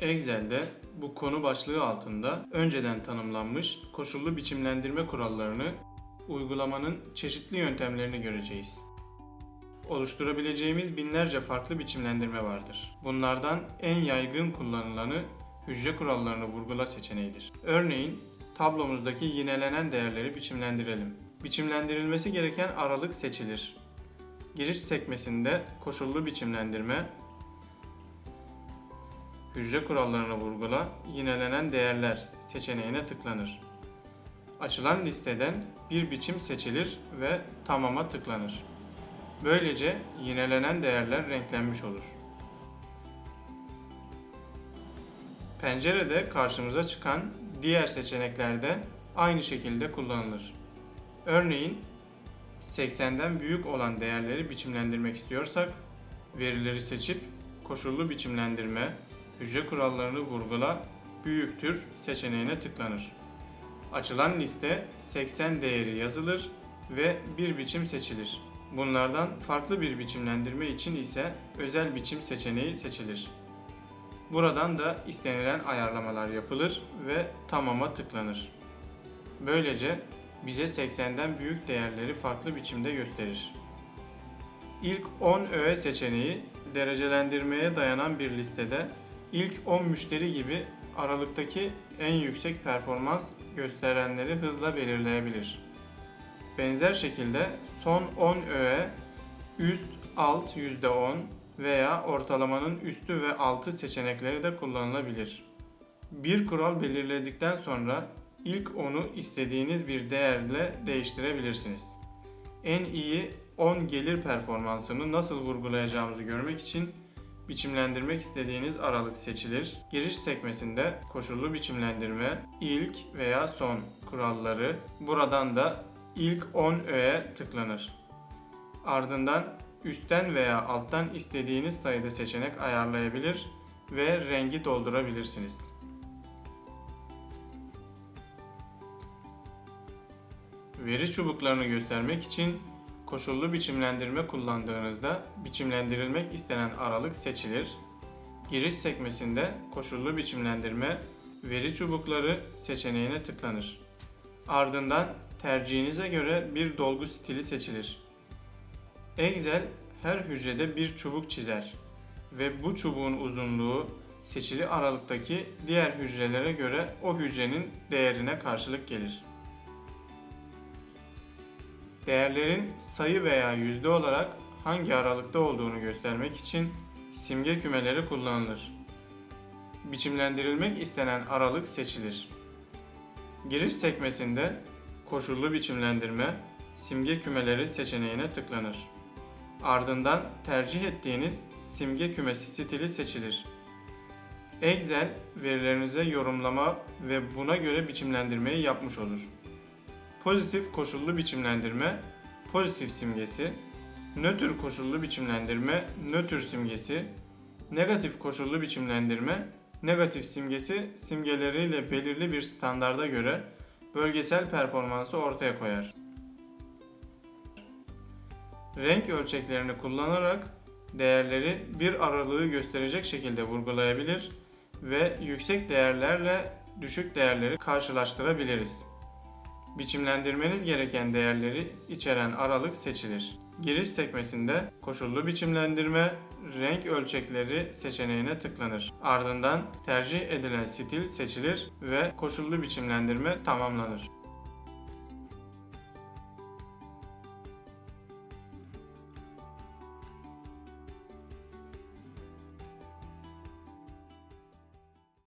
Excel'de bu konu başlığı altında önceden tanımlanmış koşullu biçimlendirme kurallarını uygulamanın çeşitli yöntemlerini göreceğiz. Oluşturabileceğimiz binlerce farklı biçimlendirme vardır. Bunlardan en yaygın kullanılanı hücre kurallarını vurgula seçeneğidir. Örneğin tablomuzdaki yinelenen değerleri biçimlendirelim. Biçimlendirilmesi gereken aralık seçilir. Giriş sekmesinde koşullu biçimlendirme, hücre kurallarını vurgula, yinelenen değerler seçeneğine tıklanır. Açılan listeden bir biçim seçilir ve tamama tıklanır. Böylece yinelenen değerler renklenmiş olur. Pencerede karşımıza çıkan diğer seçeneklerde aynı şekilde kullanılır. Örneğin 80'den büyük olan değerleri biçimlendirmek istiyorsak verileri seçip koşullu biçimlendirme, hücre kurallarını vurgula, büyüktür seçeneğine tıklanır. Açılan liste 80 değeri yazılır ve bir biçim seçilir. Bunlardan farklı bir biçimlendirme için ise özel biçim seçeneği seçilir. Buradan da istenilen ayarlamalar yapılır ve tamama tıklanır. Böylece bize 80'den büyük değerleri farklı biçimde gösterir. İlk 10 öğe seçeneği derecelendirmeye dayanan bir listede ilk 10 müşteri gibi aralıktaki en yüksek performans gösterenleri hızla belirleyebilir. Benzer şekilde son 10 öğe üst alt %10 veya ortalamanın üstü ve altı seçenekleri de kullanılabilir. Bir kural belirledikten sonra ilk onu istediğiniz bir değerle değiştirebilirsiniz. En iyi 10 gelir performansını nasıl vurgulayacağımızı görmek için biçimlendirmek istediğiniz aralık seçilir. Giriş sekmesinde koşullu biçimlendirme, ilk veya son kuralları, buradan da ilk 10 öğe tıklanır. Ardından üstten veya alttan istediğiniz sayıda seçenek ayarlayabilir ve rengi doldurabilirsiniz. Veri çubuklarını göstermek için koşullu biçimlendirme kullandığınızda biçimlendirilmek istenen aralık seçilir. Giriş sekmesinde koşullu biçimlendirme veri çubukları seçeneğine tıklanır. Ardından tercihinize göre bir dolgu stili seçilir. Excel her hücrede bir çubuk çizer ve bu çubuğun uzunluğu seçili aralıktaki diğer hücrelere göre o hücrenin değerine karşılık gelir. Değerlerin sayı veya yüzde olarak hangi aralıkta olduğunu göstermek için simge kümeleri kullanılır. Biçimlendirilmek istenen aralık seçilir. Giriş sekmesinde koşullu biçimlendirme, simge kümeleri seçeneğine tıklanır. Ardından tercih ettiğiniz simge kümesi stili seçilir. Excel verilerinize yorumlama ve buna göre biçimlendirmeyi yapmış olur. Pozitif koşullu biçimlendirme, pozitif simgesi, nötr koşullu biçimlendirme, nötr simgesi, negatif koşullu biçimlendirme, negatif simgesi simgeleriyle belirli bir standarda göre bölgesel performansı ortaya koyar. Renk ölçeklerini kullanarak değerleri bir aralığı gösterecek şekilde vurgulayabilir ve yüksek değerlerle düşük değerleri karşılaştırabiliriz. Biçimlendirmeniz gereken değerleri içeren aralık seçilir. Giriş sekmesinde koşullu biçimlendirme, renk ölçekleri seçeneğine tıklanır. Ardından tercih edilen stil seçilir ve koşullu biçimlendirme tamamlanır.